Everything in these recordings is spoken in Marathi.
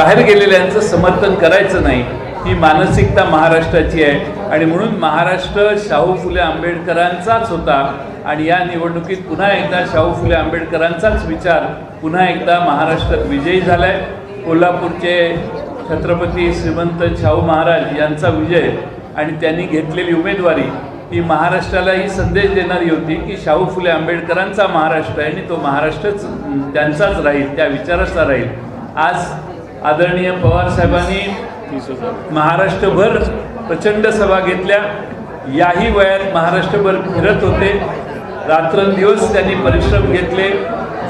बाहेर गेलेल्यांचं समर्थन करायचं नाही ही मानसिकता महाराष्ट्राची आहे. आणि म्हणून महाराष्ट्र शाहू फुले आंबेडकरांचाच होता. आणि या निवडणुकीत पुन्हा एकदा शाहू फुले आंबेडकरांचाच विचार पुन्हा एकदा महाराष्ट्रात विजयी झाला आहे कोल्हापूरचे छत्रपती श्रीमंत शाहू महाराज यांचा विजय आणि त्यांनी घेतलेली उमेदवारी ही महाराष्ट्राला ही संदेश देणारी होती की शाहू फुले आंबेडकरांचा महाराष्ट्र आहे आणि तो महाराष्ट्रच त्यांचाच राहील त्या विचाराचा राहील. आज आदरणीय पवार साहेबांनी महाराष्ट्रभर प्रचंड सभा घेतल्या. याही वयात महाराष्ट्रभर फिरत होते. रात्रंदिवस त्यांनी परिश्रम घेतले.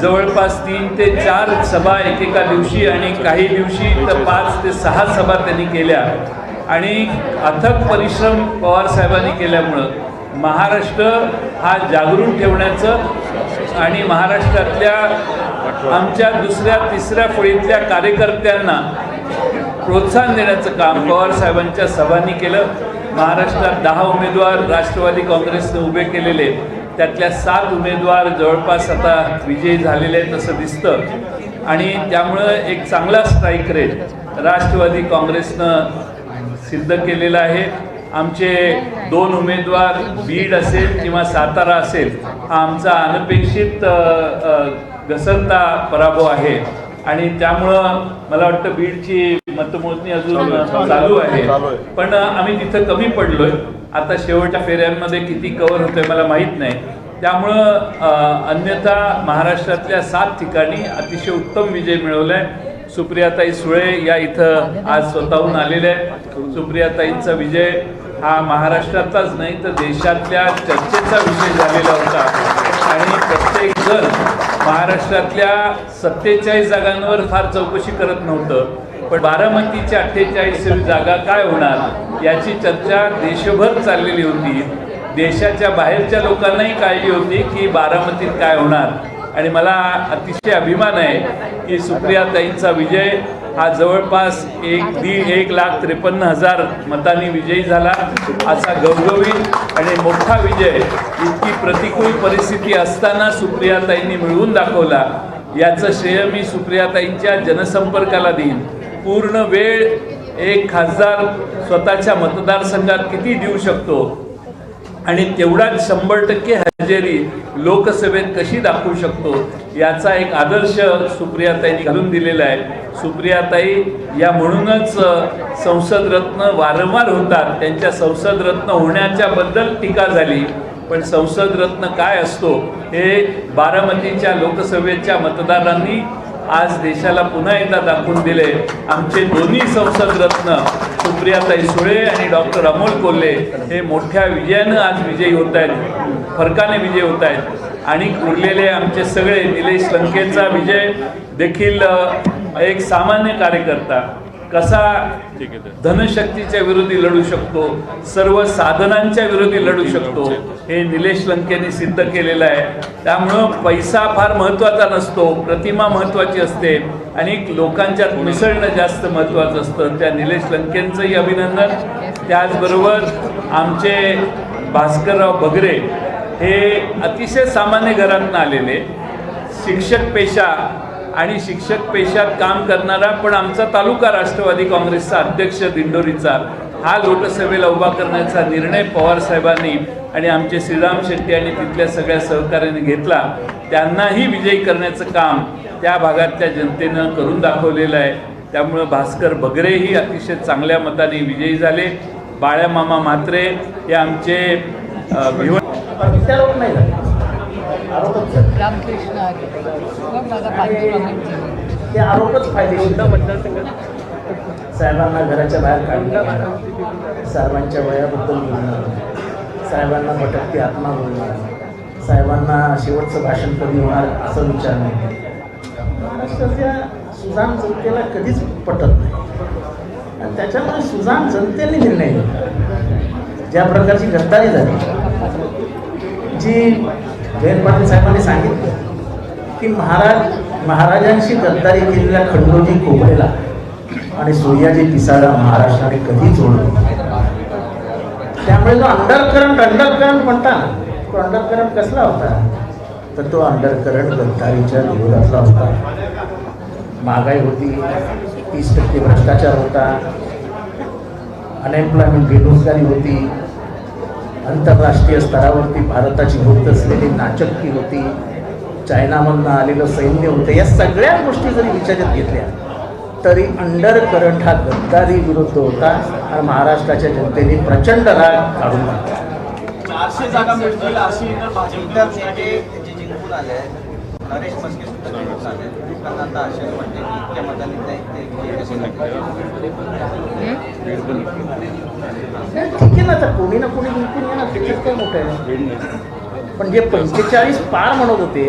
जवळपास तीन ते चार सभा एकेका दिवशी आणि काही दिवशी तर पाच ते सहा सभा त्यांनी केल्या. आणि अथक परिश्रम पवार साहेबांनी केल्यामुळं महाराष्ट्र हा जागरूक ठेवण्याचं आणि महाराष्ट्रातल्या आमच्या दुसऱ्या तिसऱ्या फळीतल्या कार्यकर्त्यांना प्रोत्साहन देण्याचं काम पवार साहेबांच्या सभांनी केलं. महाराष्ट्रात दहा उमेदवार राष्ट्रवादी काँग्रेसने उभे केलेले त्यातल्या सात उमेदवार जवळपास आता विजयी झालेले आहेत असं दिसतं. आणि त्यामुळं एक चांगला स्ट्राईक रेट राष्ट्रवादी काँग्रेसनं सिद्ध केलेला आहे. आमचे दोन उमेदवार बीड असेल किंवा सातारा असेल हा आमचा अनपेक्षित घसरता पराभव आहे. आणि त्यामुळं मला वाटतं बीडची मतमोजणी अजून चालू आहे पण आम्ही तिथं कमी पडलोय. आता शेवटच्या फेऱ्यांमध्ये किती कव्हर होतोय मला माहीत नाही. त्यामुळं अन्यथा महाराष्ट्रातल्या सात ठिकाणी अतिशय उत्तम विजय मिळवलाय. सुप्रियाताई सुळे या इथं आज स्वतःहून आलेल्या आहेत. सुप्रियाताईंचा विजय हा महाराष्ट्रातलाच नाही तर देशातल्या चर्चेचा विषय झालेला होता. आणि प्रत्येक जण महाराष्ट्रातल्या सत्तेचाळीस जागांवर फार चौकशी करत नव्हतं. पण बारामतीच्या अठ्ठेचाळीसवी जागा काय होणार याची चर्चा देशभर चाललेली होती. देशाच्या बाहेरच्या लोकांनाही काळजी होती की बारामतीत काय होणार. आणि मला अतिशय अभिमान आहे की सुप्रियाताईंचा विजय हा जवळपास एक दीड एक लाख त्रेपन्न हजार मतांनी विजयी झाला. असा गवगवीत आणि मोठा विजय इतकी प्रतिकूल परिस्थिती असताना सुप्रियाताईंनी मिळवून दाखवला. याचं श्रेय मी सुप्रियाताईंच्या जनसंपर्काला देईन. पूर्ण वेळ एक खासदार स्वतःच्या मतदारसंघात किती देऊ शकतो? आणि तेवढाच शंभर टक्के हजेरी लोकसभेत कशी दाखवू शकतो याचा एक आदर्श सुप्रियाताईंनी घालून दिलेला आहे. सुप्रियाताई या म्हणूनच संसदरत्न संसद रत्न वारंवार होतात. त्यांच्या संसद रत्न टीका झाली. पण संसद रत्न काय असतो हे बारामतीच्या लोकसभेच्या मतदारांनी आज देशाला पुन्हा एकदा दाखवून दिले. आमचे दोन्ही संसद रत्न सुप्रियाताई सुळे आणि डॉक्टर अमोल कोल्हे हे मोठ्या विजयानं आज विजयी होत आहेत. फरकाने विजयी होत आहेत. आणि उरलेले आमचे सगळे निलेश लंकेचा विजय देखील एक सामान्य कार्यकर्ता. कसा धनशक्तीच्या विरोधी लढू शकतो सर्व साधनांच्या विरोधी लढू शकतो हे निलेश लंकेने सिद्ध केलेलं आहे. त्यामुळं पैसा फार महत्त्वाचा नसतो प्रतिमा महत्त्वाची असते आणि लोकांच्यात मिसळणं जास्त महत्त्वाचं असतं. त्या निलेश लंकेंचंही अभिनंदन. त्याचबरोबर आमचे भास्करराव बगरे हे अतिशय सामान्य घरातून आलेले. शिक्षक पेशा आणि शिक्षक पेशात काम करणारा पण आमचा तालुका राष्ट्रवादी काँग्रेसचा अध्यक्ष दिंडोरीचा. हा लोकसभेला उभा करण्याचा निर्णय पवार साहेबांनी आणि आमचे श्रीराम शेट्टी आणि तिथल्या सगळ्या सहकार्याने घेतला. त्यांनाही विजयी करण्याचं काम त्या भागातल्या जनतेनं करून दाखवलेलं आहे. त्यामुळं भास्कर बगरेही अतिशय चांगल्या मताने विजयी झाले. बाळ्यामामा म्हात्रे हे आमचे अ, रामकृष्ण हरी माझा ते आरोपच फायदेशीर साहेबांना घराच्या बाहेर काढलं साहेबांच्या वयाबद्दल बोलणं साहेबांना भटकती आत्मा बोलणं साहेबांना शेवटचं भाषण कधी होणार असं विचारणं महाराष्ट्राच्या सुजाण जनतेला कधीच पटत नाही. आणि त्याच्यामुळे सुजाण जनतेने निर्णय घेतला. ज्या प्रकारची गद्दारी झाली जी जयंत पाटील साहेबांनी सांगितलं की महाराज महाराजांशी गद्दारी केलेल्या खंडोजी खोबरेला आणि सूर्याजी पिसाला महाराष्ट्राने कधी जोडलं त्यामुळे जो अंडरकरंट अंडरकरंट म्हणता तो अंडरकरंट कसला होता? तर तो अंडरकरंट गद्दारीच्या विरोधातला होता. महागाई होती तीस टक्के भ्रष्टाचार होता अनएम्प्लॉयमेंट बेरोजगारी होती आंतरराष्ट्रीय स्तरावरती भारताची होत असलेली नाचक्की होती चायनामधनं आलेलं सैन्य होतं या सगळ्या गोष्टी जरी विचारात घेतल्या तरी अंडर करंट हा गद्दारी विरुद्ध होता आणि महाराष्ट्राच्या जनतेने प्रचंड राग काढून टाकला. चारशे जागा तर ठीक आहे ना आता कोणी ना कोणी जिंकून येणार. त्याच्यात काय मोठं आहे? पण जे पंचेचाळीस पार म्हणत होते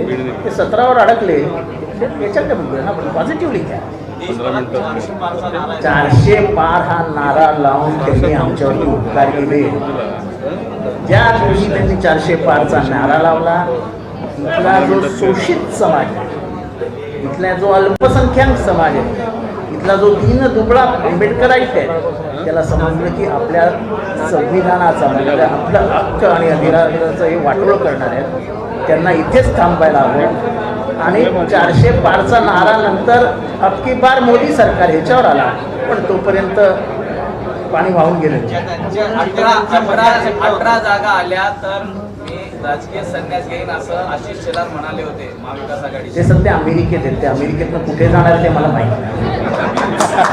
ते सतरावर अडकले. याच्यात काय बघूया ना पण पॉझिटिव्हली काय? चारशे पार हा नारा लावून त्यांनी आमच्यावरती उपकार केले. ज्या दिवशी त्यांनी चारशे पारचा नारा लावला इथला जो शोषित समाज आहे इथला जो अल्पसंख्याक समाज आहे इथला जो तीन दुबळा आंबेडकराईट आहे त्याला समजलं की आपल्या संविधानाचा म्हणजे आपलं हक्क आणि अधिकाराचं हे वाटोळ करणार आहेत. त्यांना इथेच थांबायला हवं. आणि चारशे पारचा नारा नंतर अबकी पार मोदी सरकार ह्याच्यावर आला. पण तोपर्यंत पाणी वाहून गेलं अठरा जागा आल्या तर राजकीय संन्यास घेईन असं आशिष शेलार म्हणाले होते महाविकास ते आघाडीचे सध्या अमेरिकेत आहेत ते अमेरिकेतनं कुठे जाणार ते मला माहिती नाही.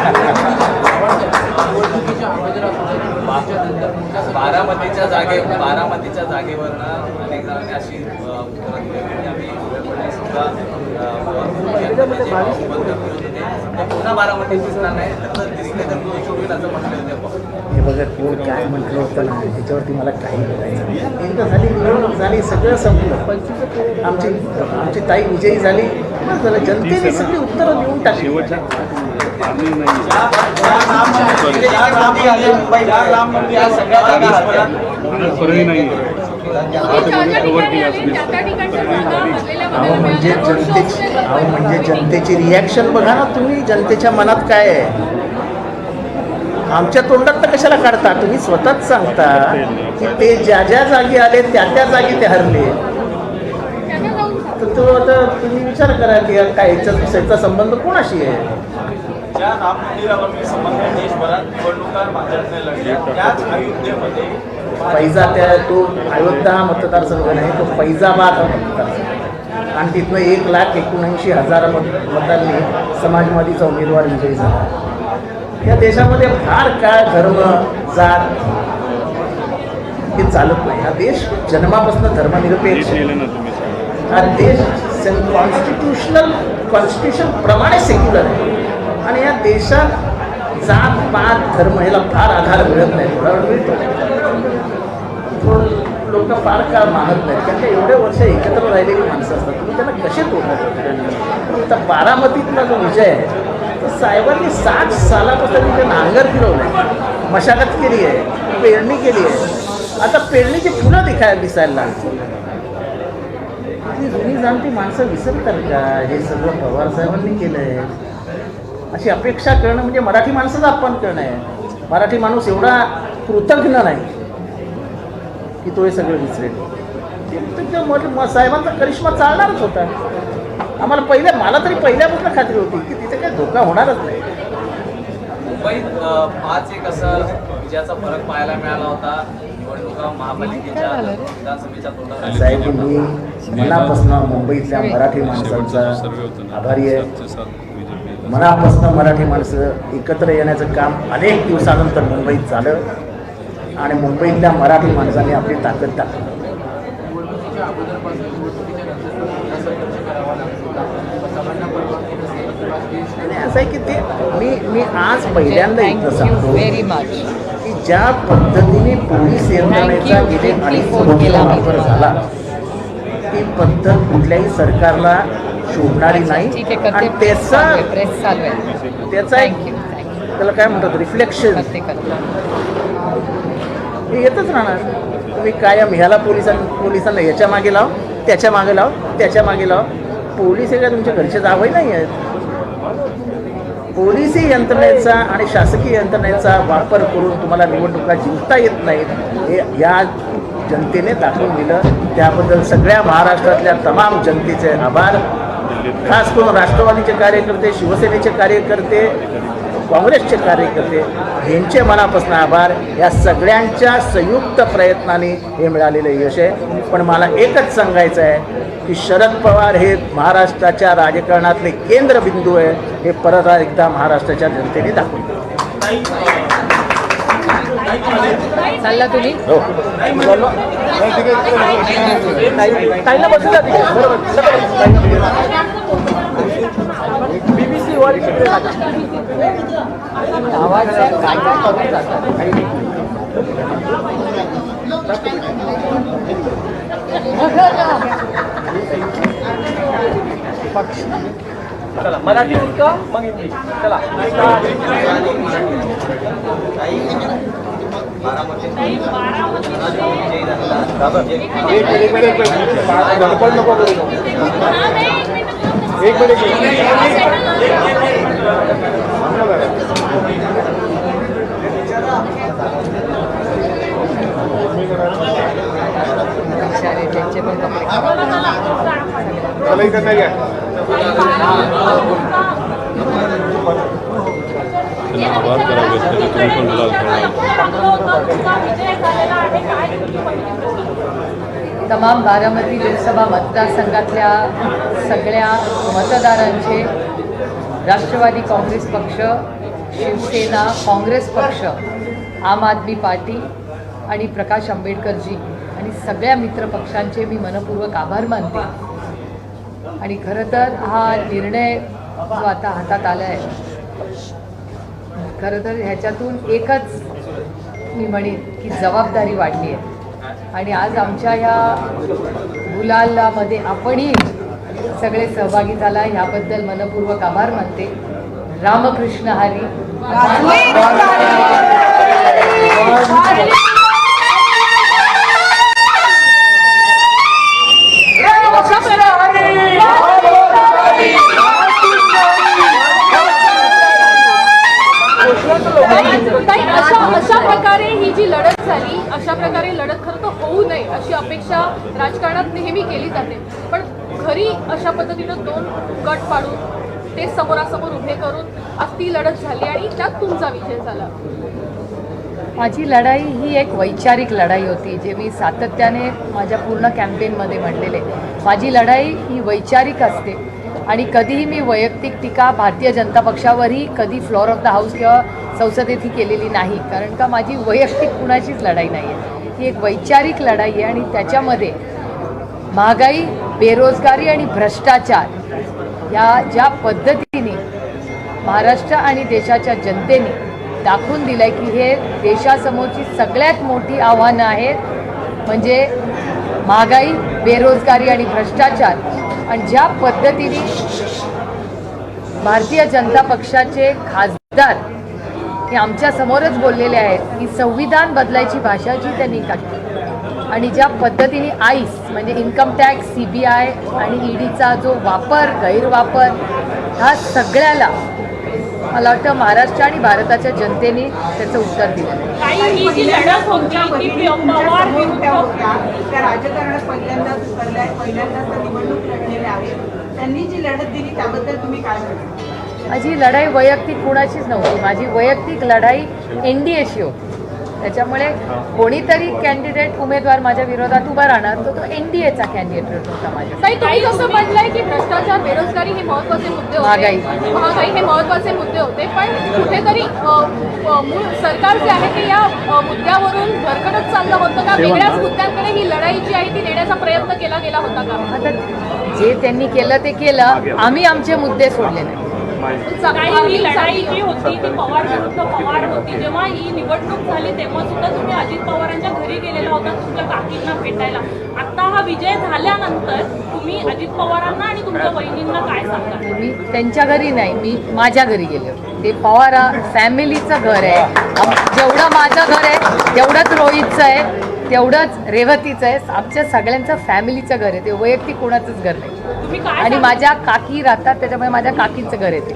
बारामतीच्या जागे बारामतीच्या जागेवरनं अनेक जणांनी अशी आम्ही पुन्हा बारामतीत दिसणार नाही तर दिसले तर दोषी होईल असं म्हटले होते हे बघा कोण काय म्हटलं होतं ना त्याच्यावरती मला काही बोलायचं नाही. एकदा झाली निवडणूक झाली सगळं संपलं आमची आमची ताई विजयी झाली बस झालं जनतेने सगळी उत्तरं देऊन टाकली अहो म्हणजे जनतेची अहो म्हणजे जनतेची रिॲक्शन बघा ना तुम्ही जनतेच्या मनात काय आहे? आमच्या तोंडात तर कशाला काढता? तुम्ही स्वतःच सांगता की ते ज्या ज्या जागी आले त्या त्या जागी ते हरले. तर तो आता तुम्ही विचार करा की काय याचा संबंध कोणाशी आहे? ज्या राम मंदिरावरती समग्र देशभरात निवडणुका भाजपने लढल्या. त्याच अयोध्येमध्ये पैजा त्या तो अयोध्या हा मतदारसंघ नाही तो फैजाबाद हा मतदारसंघ. आणि तिथनं एक लाख एकोणऐंशी हजार मत मतांनी समाजवादीचा उमेदवार विजयी झाला. या देशामध्ये फार काय धर्म जात हे चालत नाही. हा देश जन्मापासून धर्मनिरपेक्ष हा देश कॉन्स्टिट्युशनल कॉन्स्टिट्युशन प्रमाणे सेक्युलर आहे. आणि या देशात जात पात धर्म ह्याला फार आधार मिळत नाही. थोडा वेळ मिळतो. लोक फार काळ मानत नाहीत? कारण का एवढे वर्ष एकत्र राहिलेली माणसं असतात. तुम्ही त्यांना कसे तोडणार आता बारामतीतला जो विजय आहे तर साहेबांनी साठ सालापासून तिथे नांगर फिरवलं मशागत केली आहे पेरणी केली आहे. आता पेरणीची फुलं दिखायला दिसायला लागली. ती जुनी जाणती माणसं विसरतात का? हे सगळं पवार साहेबांनी केलं आहे अशी अपेक्षा करणं म्हणजे मराठी माणसाचं अपमान करणं आहे. मराठी माणूस एवढा कृतज्ञ नाही. की तो हे सगळं विसरेल. मग- साहेबांचा करिश्मा चालणारच होता. आम्हाला पहिल्या मला तरी पहिल्यापासून खात्री होती की तिथे काही धोका होणारच नाही. मुंबईत पाच एक असं विजयाचा फरक पाहायला मिळाला होता. निवडणुका महापालिकेच्या? विधानसभेच्या साहेब मी मनापासून मुंबईतल्या मराठी माणसांचा आभारी आहे. मनापासून मराठी माणसं एकत्र येण्याचं काम अनेक दिवसानंतर मुंबईत झालं. आणि मुंबईतल्या मराठी माणसांनी आपली ताकद टाकली. आणि असं आहे की ते मी मी आज पहिल्यांदा इथं सांगतो व्हेरी मच की ज्या पद्धतीने पोलीस यंत्रणेचा. गेले किती अडीच फोन वर्ष केला मी. वापर? झाला ती पद्धत कुठल्याही सरकारला शोभणारी नाही. आणि त्याचा त्याचा एक त्याला काय म्हणतात रिफ्लेक्शन हे येतच राहणार. तुम्ही कायम ह्याला पोलिसां पोलिसांना ह्याच्या मागे लाव त्याच्यामागे लाव त्याच्यामागे लाव. पोलीस हे काय तुमच्या घरचे जावई नाही आहेत. पोलिसी यंत्रणेचा आणि शासकीय यंत्रणेचा वापर करून तुम्हाला निवडणुका जिंकता येत नाहीत हे या जनतेने दाखवून दिलं. त्याबद्दल सगळ्या महाराष्ट्रातल्या तमाम जनतेचे आभार. खास करून राष्ट्रवादीचे कार्यकर्ते शिवसेनेचे कार्यकर्ते काँग्रेसचे कार्यकर्ते यांचे मनापासून आभार. या सगळ्यांच्या संयुक्त प्रयत्नाने हे मिळालेलं यश आहे. पण मला एकच सांगायचं आहे की शरद पवार हे महाराष्ट्राच्या राजकारणातले केंद्रबिंदू आहे. हे परत एकदा महाराष्ट्राच्या जनतेने दाखवलं चालला तुम्ही? हो ताईला बसू द्या तिथे. बरोबर. BBC वर तिकडे टाका. आवाज काय काय करून जातात चला मराठी उरका मग इंग्लिश. चला. एक बिचारे त्यांचे पण कपडे त्यांना आभार करावे त्यांनी तुम्ही पण गुलाल तमाम बारामती लोकसभा मतदारसंघातल्या सगळ्या मतदारांचे राष्ट्रवादी काँग्रेस पक्ष शिवसेना काँग्रेस पक्ष आम आदमी पार्टी आणि प्रकाश आंबेडकरजी आणि सगळ्या मित्रपक्षांचे मी मनपूर्वक आभार मानते. आणि खरं तर हा निर्णय जो आता हातात आला आहे खरं तर ह्याच्यातून एकच मी म्हणेन की जबाबदारी वाढली आहे. आणि आज आमच्या ह्या गुलालामध्ये आपणही सगळे सहभागी झाला. ह्याबद्दल मनपूर्वक आभार मानते. रामकृष्ण हरी. अशा अशा प्रकारे ही जी लढत झाली अशा प्रकारे लढत खरं तर होऊ नये अशी अपेक्षा राजकारणात नेहमी केली जाते. पण घरी अशा पद्धतीनं दोन गट पाडून ते समोरासमोर उभे करून आज ती लढत झाली आणि त्यात तुमचा विजय झाला. माझी लढाई ही एक वैचारिक लढाई होती जे मी सातत्याने माझ्या पूर्ण कॅम्पेनमध्ये म्हणलेले माझी लढाई ही वैचारिक असते. आणि कधीही मी वैयक्तिक टीका भारतीय जनता पक्षावरही कधी फ्लोअर ऑफ द हाऊस किंवा संसदेत ही केलेली नाही. कारण का माझी वैयक्तिक कुणाचीच लढाई नाही आहे ही एक वैचारिक लढाई आहे आणि त्याच्यामध्ये महागाई बेरोजगारी आणि भ्रष्टाचार या ज्या पद्धतीने महाराष्ट्र आणि देशाच्या जनतेने दाखवून दिलं आहे की हे देशासमोरची सगळ्यात मोठी आव्हानं आहेत. म्हणजे महागाई बेरोजगारी आणि भ्रष्टाचार आणि ज्या पद्धतीने भारतीय जनता पक्षाचे खासदार हे आमच्या समोरच बोललेले आहेत की संविधान बदलायची भाषा जी त्यांनी काढली. आणि ज्या पद्धतीने आईस म्हणजे income tax C B I आणि ईडीचा जो वापर गैरवापर ह्या सगळ्याला मला वाटतं महाराष्ट्र आणि भारताच्या जनतेने त्याचं उत्तर दिलं. त्यांनी जी लढत त्याबद्दल तुम्ही काय माझी लढाई वैयक्तिक कुणाचीच नव्हती. माझी वैयक्तिक लढाई एन डी एशी होती. त्याच्यामुळे कोणीतरी कॅन्डिडेट उमेदवार माझ्या विरोधात उभा राहणार तर तो एन डी एचा कॅन्डिडेट होता माझ्या ताई तुम्ही जसं म्हटलंय की भ्रष्टाचार बेरोजगारी हे महत्त्वाचे मुद्दे महागाई. होते. महागाई. हे महत्त्वाचे मुद्दे होते पण कुठेतरी मूळ सरकार जे आहे ते या मुद्द्यावरून भरकटत चाललं होतं का? वेगळ्याच मुद्द्यांकडे ही लढाई जी आहे ती नेण्याचा प्रयत्न केला गेला होता का? आता जे त्यांनी केलं ते केलं. आम्ही आमचे मुद्दे सोडले नाही ही लढाई जी होती ती पवार विरुद्ध पवार होती. जेव्हा ही निवडणूक झाली तेव्हा सुद्धा तुम्ही अजित पवारांच्या घरी गेलेला होता तुमच्या काकींना भेटायला. आता हा विजय झाल्यानंतर तुम्ही अजित पवारांना आणि तुमच्या बहिणींना काय सांगा मी त्यांच्या घरी नाही मी माझ्या घरी गेले होते. ते पवार फॅमिलीचं घर आहे. जेवढं माझं घर आहे तेवढंच रोहितचं आहे. तेवढंच रेवतीचं आहे. आमच्या सगळ्यांचं फॅमिलीचं घर आहे. ते वैयक्तिक कोणाचंच घर नाही. आणि? माझ्या काकी राहतात त्याच्यामुळे माझ्या काकींचं घर आहे ते.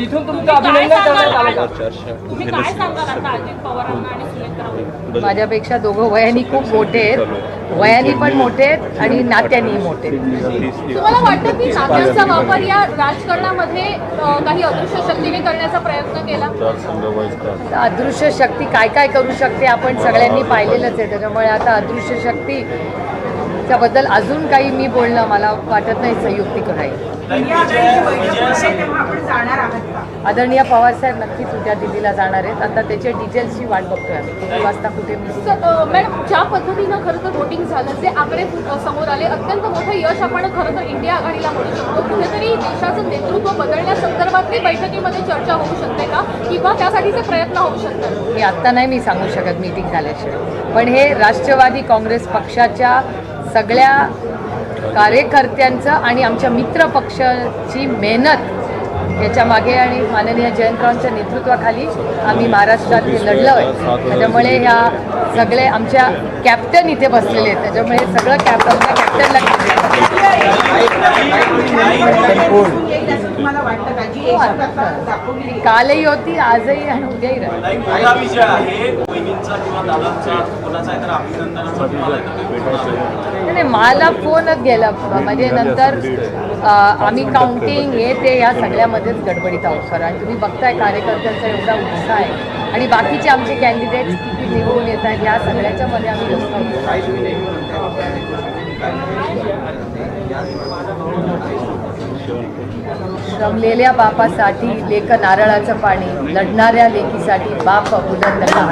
माझ्यापेक्षा दोघं वयाने खूप मोठे आहेत. वयाने पण मोठे आहेत आणि नात्यानेही मोठे आहेत. तुम्हाला वाटतं की नात्यांचा वापर या राजकारणामध्ये काही अदृश्य शक्तीने करण्याचा प्रयत्न केला अदृश्य शक्ती काय काय करू शकते आपण सगळ्यांनी पाहिलेलंच आहे त्याच्यामुळे आता अदृश्य शक्ती त्याबद्दल अजून काही मी बोलणं मला वाटत नाही संयुक्तिक राहील आदरणीय पवारसाहेब नक्कीच उद्या दिल्लीला जाणार आहेत. आता त्याच्या डिटेल्सची वाट बघतोय आम्ही. किती वाजता कुठे मॅडम ज्या पद्धतीनं खरं तर वोटिंग झालं जे आकडे समोर आले अत्यंत मोठं यश आपण खरं तर इंडिया आघाडीला म्हणू शकतो. कुठेतरी देशाचं नेतृत्व बदलण्यासंदर्भातली बैठकीमध्ये चर्चा होऊ शकते का? किंवा त्यासाठीचे प्रयत्न होऊ शकतात? हे आत्ता नाही मी सांगू शकत मीटिंग झाल्याशिवाय. पण हे राष्ट्रवादी काँग्रेस पक्षाच्या सगळ्या कार्यकर्त्यांचं आणि आमच्या मित्र पक्षाची मेहनत याच्या मागे आणि माननीय जयंतरावांच्या नेतृत्वाखाली आम्ही महाराष्ट्रात हे लढलो आहे त्याच्यामुळे ह्या सगळे आमच्या कॅप्टन इथे बसलेले आहेत. त्याच्यामुळे सगळं कॅप्टन कॅप्टनला आहे? कालही होती आजही आणि उद्याही राहील. आहे? नाही मला फोनच गेला म्हणजे नंतर आम्ही काउंटिंग हे ते या सगळ्यामध्येच गडबडीत आहोत. सर आणि तुम्ही बघताय कार्यकर्त्यांचा एवढा उत्साह आहे. आणि बाकीचे आमचे कॅन्डिडेट्स किती निवडून येत आहेत या सगळ्याच्या मध्ये आम्ही व्यस्त रमलेल्या बापासाठी लेख नारळाचं पाणी लढणाऱ्या लेकीसाठी बाप बुलंद हा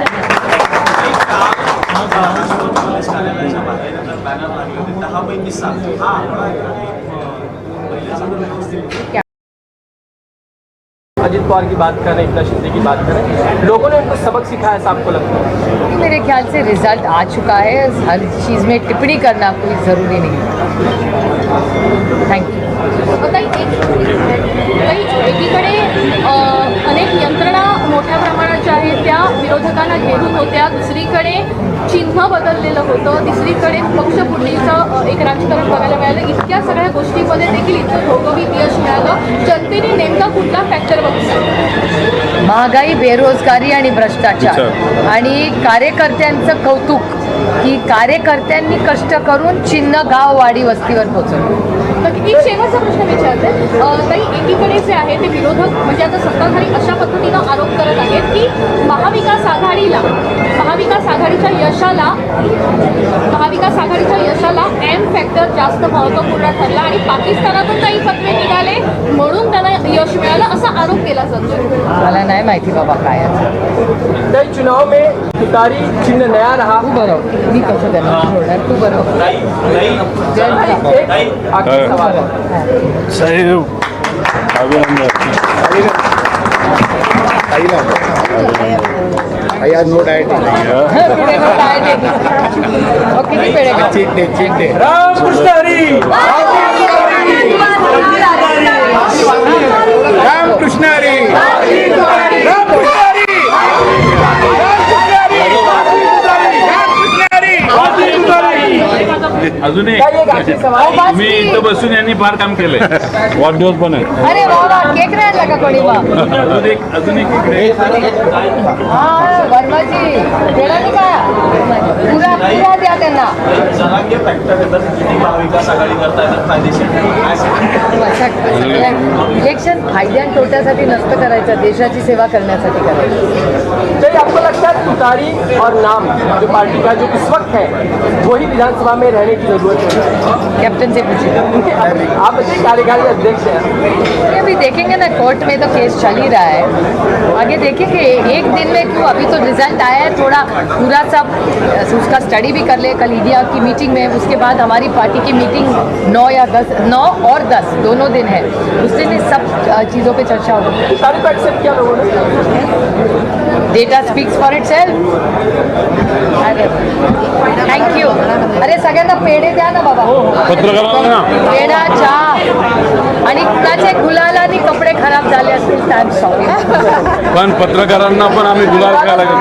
व्यवस्थित अजित पवार की बात करें एकनाथ शिंदे की बात करें। लोगों ने उनको सबक सिखाया ऐसा आपको लगता है? मेरे ख्याल से रिजल्ट आ चुका है। हर चीज़ में टिप्पणी करना कोई ज़रूरी नहीं थैंक यू ताई एक ताई एकीकडे अनेक यंत्रणा मोठ्या प्रमाणाच्या आहेत त्या विरोधकांना घेरून होत्या. दुसरीकडे चिन्ह बदललेलं होतं. तिसरीकडे पक्षपूर्णीचं अ, एक राजकारण बघायला मिळालं. इतक्या सगळ्या गोष्टींमध्ये देखील इतकं घवघवीत यश मिळालं. जनतेने नेमका कुठला फॅक्टर बघितला? महागाई बेरोजगारी आणि भ्रष्टाचार. आणि कार्यकर्त्यांचं कौतुक की कार्यकर्त्यांनी कष्ट करून चिन्ह गाव वाडी वस्तीवर पोहोचवलं. तर एक शेवटचा प्रश्न विचारते. ताई एकीकडे जे आहे ते विरोधक म्हणजे आता सत्ताधारी अशा पद्धतीनं आरोप करत आहेत की महाविकास आघाडीला महाविकास आघाडीच्या यशाला महाविकास आघाडीच्या यशाला एम फॅक्टर जास्त महत्त्वपूर्ण ठरला आणि पाकिस्तानातून काही फतवे निघाले म्हणून त्यांना यश मिळालं असा आरोप केला जातो. मला नाही माहिती बाबा काय आहे. कई चुनाव में तुतारी चिन्ह नया रहा। तू बरोबर मी कसं त्यांना सोडणार तू जयंत एक साहेब अभिनंदन पेढे का काय ते? अहो, किती पेढे का राम कृष्ण हरी. राम कृष्ण हरी. राम कृष्ण हरी. अजून एक. तुम्ही इथं बसून यांनी फार काम केलंय. वाढदिवस पण आहे. अरे वा वा केक नाही आणला का कोणी वा? अजून एक अजून एक इकडे. हा वर्माजी देणार का? पुरा पुरा द्या त्यांना. जरांगे फॅक्टर येतात किती महाविकास आघाडी करता येतात फायदेशीर काय सांगता? इलेक्शन फायद्या आणि तोट्यासाठी नसतं करायचं देशाची सेवा करण्यासाठी करायचं. आपको लगता है तुतारी और नाम जो पार्टी का जो इस वक्त है वही विधानसभा में रहने की ज़रूरत है? कैप्टन से पूछिए। आप बताइए कार्यकारी अध्यक्ष हैं। अभी देखेंगे ना कोर्ट में तो केस चल ही रहा है। आगे देखेंगे एक दिन में क्यों? अभी तो रिज़ल्ट आया है थोड़ा पूरा सब उसका स्टडी भी कर ले कल ईडिया की मीटिंग में उसके बाद हमारी पार्टी की मीटिंग नौ या दस नौ और दस दोनों दिन है। उस दिन सब चीज़ों पे चर्चा होगी। सारी को एक्सेप्ट किया लोगों ने? Data speaks for itself thank you अरे सगळ्यांना पेढे द्या ना बाबा. पत्रकारांना पेढा चहा. आणि कुणाचे गुलालानी कपडे खराब झाले असतील आय सॉरी पण पत्रकारांना पण आम्ही गुलाल खायला गेलो